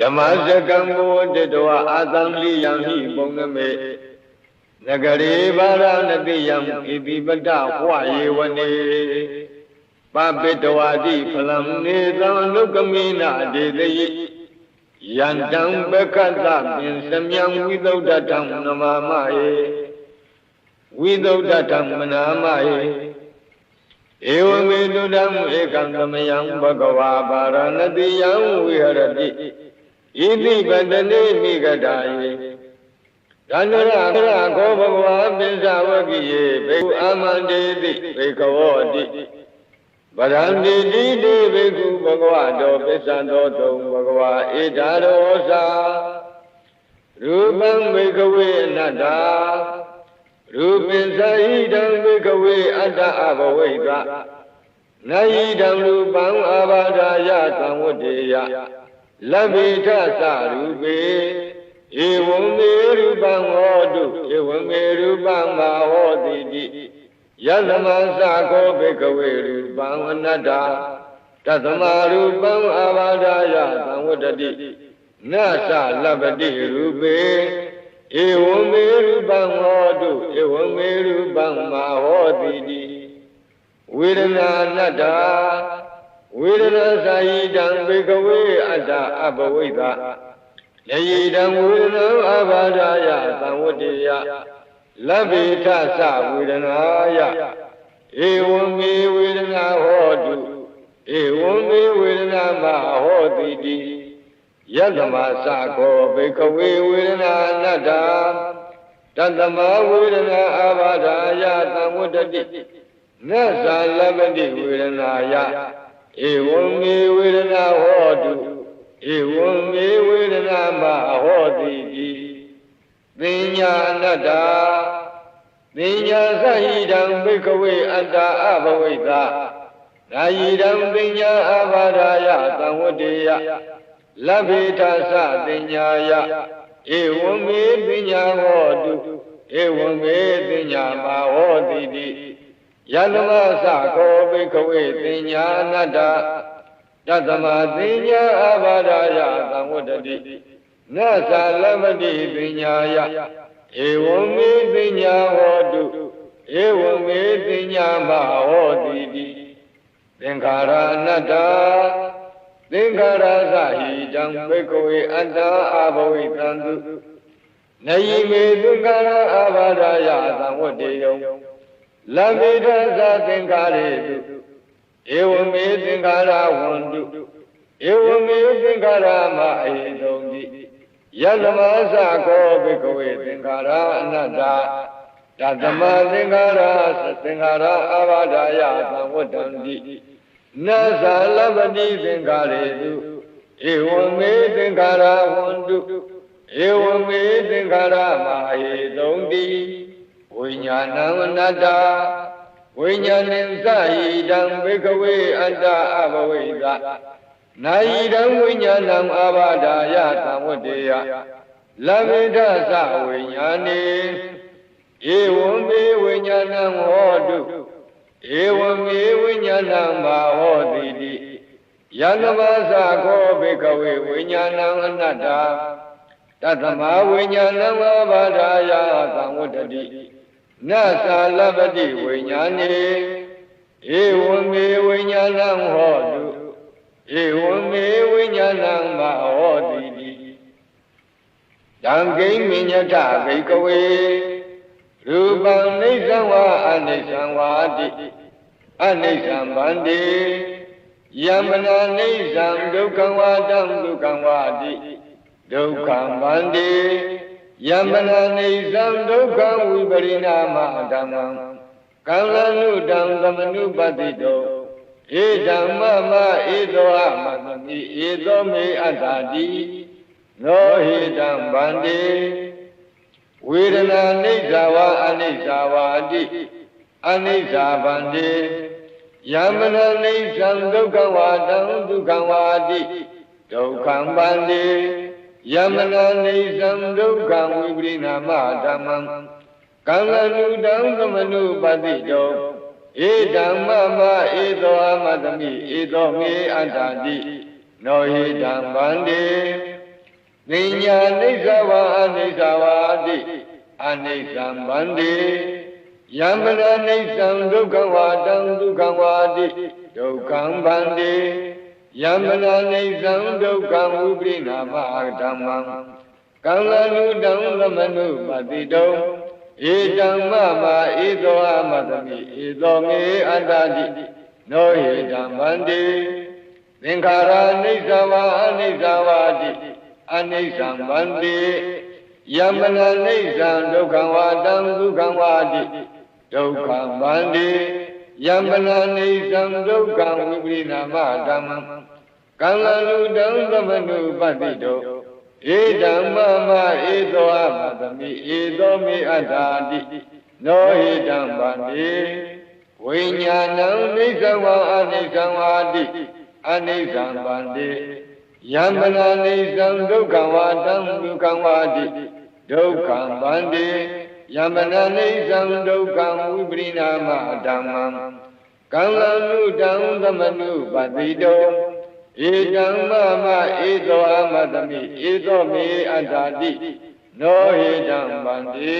ဓမ္မစကံဘောတတဝအာသံလိယံဟိပုံနမေနဂရေဘာရဏတိယံဣတိပတ္တဟွာယေဝနေပပိတဝါတိဖလံနေသံလုကမိနာဒေတယိယန္တံပကတ္တပင်စမြံဝိသုဒ္ဓတံနမမယေဝိသုဒ္ဓတံမနာမယေဧဝမေတုတံဧကံသမယံဘဂဝါပါရဏတိယံဝိဟရတိ ဣတိပတနေမိဂတာယေဒန္တရအရကောဘဂဝါပိစ္ဆဝကိယေဘေကုအာမန္တေတိဘေကဝောတိဗရံတိတိတိဘေကုဘဂဝါတောပိစ္ဆံသောတုံဘဂဝါဧတာရောသာရူပံဘေကဝေအနတ္တာရူပိစ္ဆဟိတံဘေကဝေအတ္တအဘဝိကနယိတံရူပံအာဘာဒာယသံဝတ္တေယ လဗ္ဗေထသရူပေဧဝံမေရူပံဟောတုဧဝံမေရူပံမာဟောတိတိယသမသခောဘေကဝေရူပံအနတ္တာတသမရူပံအာဘာဒာယသံဝတ္တိနသလဗ္ဗတိရူပေဧဝံမေရူပံဟောတုဧဝံမေရူပံမာဟောတိတိဝေဒနာအနတ္တာ ဝေဒနာသာယိတံဘေကဝေအတ္တအဘဝိကလေယိတံဝေဒနာအဘာဒာယသံဝတ္တေယလဗ္ဗေထသဝေဒနာယဧဝံမေဝေဒနာဟောတုဧဝံမေဝေဒနာမဟောတိတိယသမသကောဘေကဝေဝေဒနာအနတ္တာတတမဝေဒနာအဘာဒာယသံဝတ္တိနသလဗ္ဗတိဝေဒနာယ ဧဝံမေဝေဒနာဟောတုဧဝံမေဝေဒနာမဟောတိတိပညာအနတ္တာပညာသဟိတံဘိကဝေအတ္တအဘဝိကနာယိတံပညာအဘာဒာယသံဝတ္တေယလဗ္ဗေထသပညာယဧဝံမေပညာဟောတုဧဝံမေပညာမဟောတိတိ ယသမသကောဘိကဝေပညာအနတ္တတသမပညာအဘာဒာယသံဝတ္တိနသလမတိပညာယဧဝံမေပညာဟောတုဧဝံမေပညာမဟောတိတိသင်္ခါရအနတ္တသင်္ခါရသဟိတံဘိကဝေအတ္တအဘဝိတံတုနယိမေသင်္ခါရအဘာဒာယသံဝတ္တေယံ လဗ္ဗေဒသသင်္ခါရေတုဧဝမေသင်္ခါရဝန္တုဧဝမေသင်္ခါရမအေတုံတိယသမသကောဘိကဝေသင်္ခါရအနတ္တာတသမသင်္ခါရသင်္ခါရအာဘာဒာယသံဝတ္တံတိနသလဗ္ဗတိသင်္ခါရေတုဧဝမေသင်္ခါရဝန္တုဧဝမေသင်္ခါရမအေတုံတိ ဝိညာဏံအနတ္တဝိညာဏံသဟိတံဘေကဝေအတ္တအဘဝိကနာယိတံဝိညာဏံအာဘာဒာယသံဝတ္တေယလဗေဒသဝိညာဏေဧဝံမေဝိညာဏံဟောတုဧဝံမေဝိညာဏံမာဟောတိတိယန္တမသခောဘေကဝေဝိညာဏံအနတ္တတသမဝိညာဏံအာဘာဒာယသံဝတ္တိ နသာလပတိဝိညာဏေဧဝံမေဝိညာဏံဟောတုဧဝံမေဝိညာဏံမဟောတိတိတံဂိမညထဘိကဝေရူပံနေသံဝါအနိစ္စံဝါတိအနိစ္စံဗန္တိယမနာနေသံဒုက္ခဝါတံဒုက္ခဝါတိဒုက္ခဗန္တိ ယမနာနေသံဒုက္ခဝိပရိနာမဓမ္မံကံလနုတံသမနုပတိတောဧဓမ္မမဧသောအမသမိဧသောမေအတ္တာတိနောဟိတံဗန္တိဝေဒနာနိစ္စဝါအနိစ္စဝါတိအနိစ္စဗန္တိယမနာနိစ္စံဒုက္ခဝါတံဒုက္ခဝါတိဒုက္ခံဗန္တိ ယမနာနေသံဒုက္ခဝိပရိနာမဓမ္မံကံလနုတံသမနုပတိတောဧဓမ္မမဧသောအမတမိဧသောမေအတ္တတိနောဟိတံဗန္တိသင်ညာနိစ္စဝါအနိစ္စဝါတိအနိစ္စံဗန္တိယံပရနိစ္စံဒုက္ခဝါတံဒုက္ခဝါတိဒုက္ခံဗန္တိ ယံပရနိစ္စံဒုက္ခဝိပရိနာမဓမ္မံကံလနုတံသမနုပတိတုံဧတံမမဧသောအမတမိဧသောမေအတ္တတိနောဟေတံဗန္တိသင်္ခါရအိဋ္ဌဝါအနိစ္စဝါတိအနိစ္စံဗန္တိယမနအိဋ္ဌံဒုက္ခဝါတံဒုက္ခဝါတိဒုက္ခဗန္တိ ယမနအိဋ္ဌံဒုက္ခဝိပရိနာမဓမ္မံကံလလူတံသမနုပတ္တိတောဧဓမ္မမဧသောအမသမိဧသောမေအတ္တာတိနောဟိတံဗန္တိဝိညာဏံနိစ္စဝံအနိစ္စဝါတိအနိစ္စံဗန္တိယံပနာနိစ္စံဒုက္ခဝါတံဒုက္ခဝါတိဒုက္ခံဗန္တိ ယံပနာနိစ္စံဒုက္ခံဝိပရိနာမဓမ္မံကံလနုတံသမနုပတိတောဧတံမမဧသောအမတမိဧသောမေအတ္တာတိနောဟေတံဗန္တိ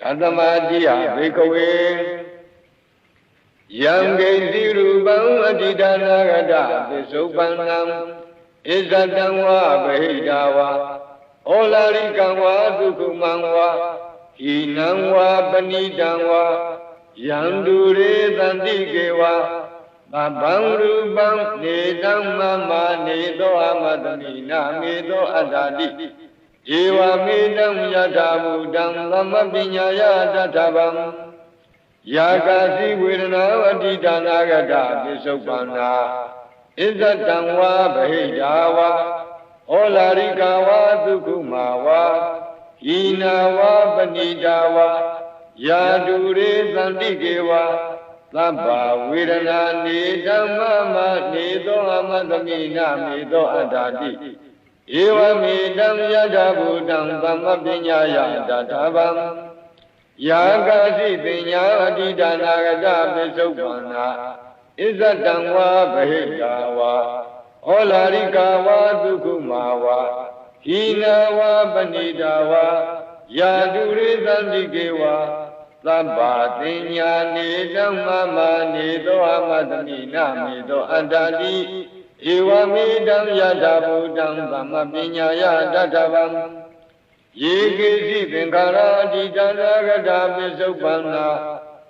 သတ္တမတိယဘေကဝေယံဂိတိရူပံအတိဒါနာဂတပစ္စုပန္နံဣဇတံဝဗဟိတာဝ ဩလာရိကံဝဒုက္ခမံဝဟိနံဝပဏိတံဝယံဒုရေတန္တိကေဝသဗ္ဗံရူပံနေတံမမနေသောအမတမိနာမေသောအတ္တတိဧဝမေတံယထာဘူတံသမပညာယတထဗံယာကာစီဝေဒနာဝတိဒါနာဂတပိစုပ္ပန္နာဣဇတံဝါဗဟိတာဝါ ဩလာရိကဝါသုခုမာဝါဟိနာဝါပဏိတာဝါယာတုရေသန္တိကေဝါသဗ္ဗဝေဒနာနေဓမ္မမနေသောအမတမိနာမေသောအတ္တာတိဧဝမေတံယထာဘူတံသမ္မပညာယတထာဗံယာကာစီပညာအတိဒါနာဂတပိစုပ္ပန္နာဣဇတံဝါဗဟိတာဝါ ဩလာရိကဝါဒုက္ခမာဝါဟိနာဝါပဏိတာဝါယာတုရိသန္တိကေဝါသဗ္ဗတင်ညာနေဓမ္မမနေသောအမတမိနာမေသောအတ္တတိဧဝမေတံယထာဘူတံသမ္မပညာယတထဗံယေကေစီသင်္ခါရအတိတနာဂတာပစ္စုပ္ပန္နာ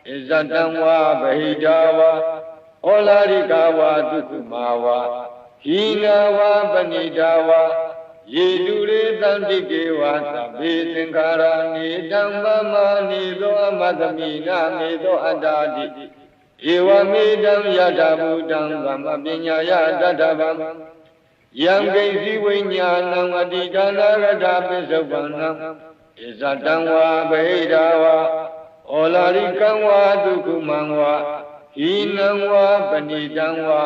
ဣဇတံဝါဗဟိတာဝါဩလာရိကဝါဒုက္ခမာဝါ ဟိနာဝါပဏိတာဝါယေတုရေတန္တိကေဝါသဗ္ဗေသင်္ခါရနေဓမ္မမနေသောအမသမိနာမေသောအတ္တာတိဧဝမေတံယထာဘူတံသမ္မပညာယတတ္ထဗံယံကိဉ္စီဝိညာဏံအတိဒါနာဂတာပိစုပ္ပန္နံဣဇတံဝါဗဟိတာဝါဩလာရိကံဝါဒုက္ခမံဝါ ဟိနံဝါပဏိတံဝါ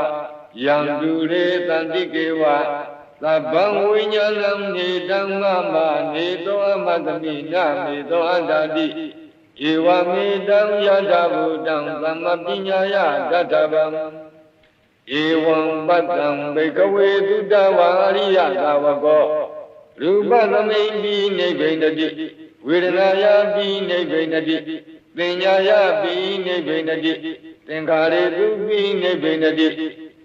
ယံတုရေတန္တိကေဝါသဗ္ဗံဝိညာဏံနေတံမမနေသောအမတမိနာမေသောအတ္တတိဧဝမေတံယထာဘူတံသမ္မပညာယတတ္ထဗံဧဝံပတ္တံဘေကဝေတုတဝါရိယသာဝကောရူပသမိန်ပိနိဗ္ဗိန္ဒတိဝေဒနာယပိနိဗ္ဗိန္ဒတိပညာယပိနိဗ္ဗိန္ဒတိ သင်္ခါရေတုပိနိဗ္ဗိန္ဒတိ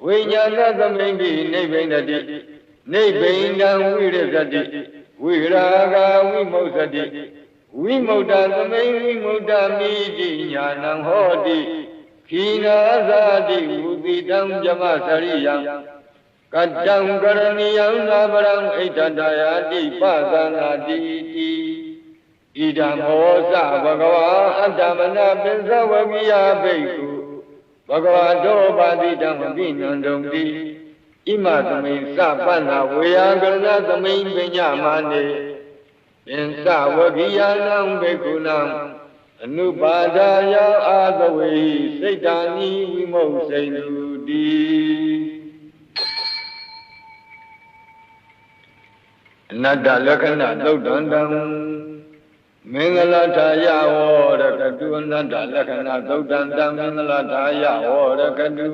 ဝိညာဏသမိန်ပိနိဗ္ဗိန္ဒတိနိဗ္ဗိန္ဒံဝိရဇတိဝိရာဂဝိမုစ္စတိဝိမု ക്ത သမိန်ဝိမု ക്ത မိတိညာဏံဟောတိခိနာဇာတိဝုတိတံဇမစရိယံကတံကရဏီယံသာပရံဣဋ္ဌတယာတိပသနာတိတိဣဒံဟောစဘဂဝါအတ္တမနာပင်စဝဂိယဘိက္ခု ဘဂဝါတောပါတိတံမပိနန္တုံတိဣမသမိန်စပန္နာဝေယံကရဏသမိန်ပညာမာနေပင်စဝဂိယနံဘိက္ခုနံအနုပါဒာယအာသဝေစိတ်တာနိဝိမုတ်စိန်သူတိအနတ္တလက္ခဏာသုတ်တံတံ မင်္ဂလာထာယဝရကတုအနတ္တလက္ခဏာသုတ်တံတံမင်္ဂလာထာယဝရကတု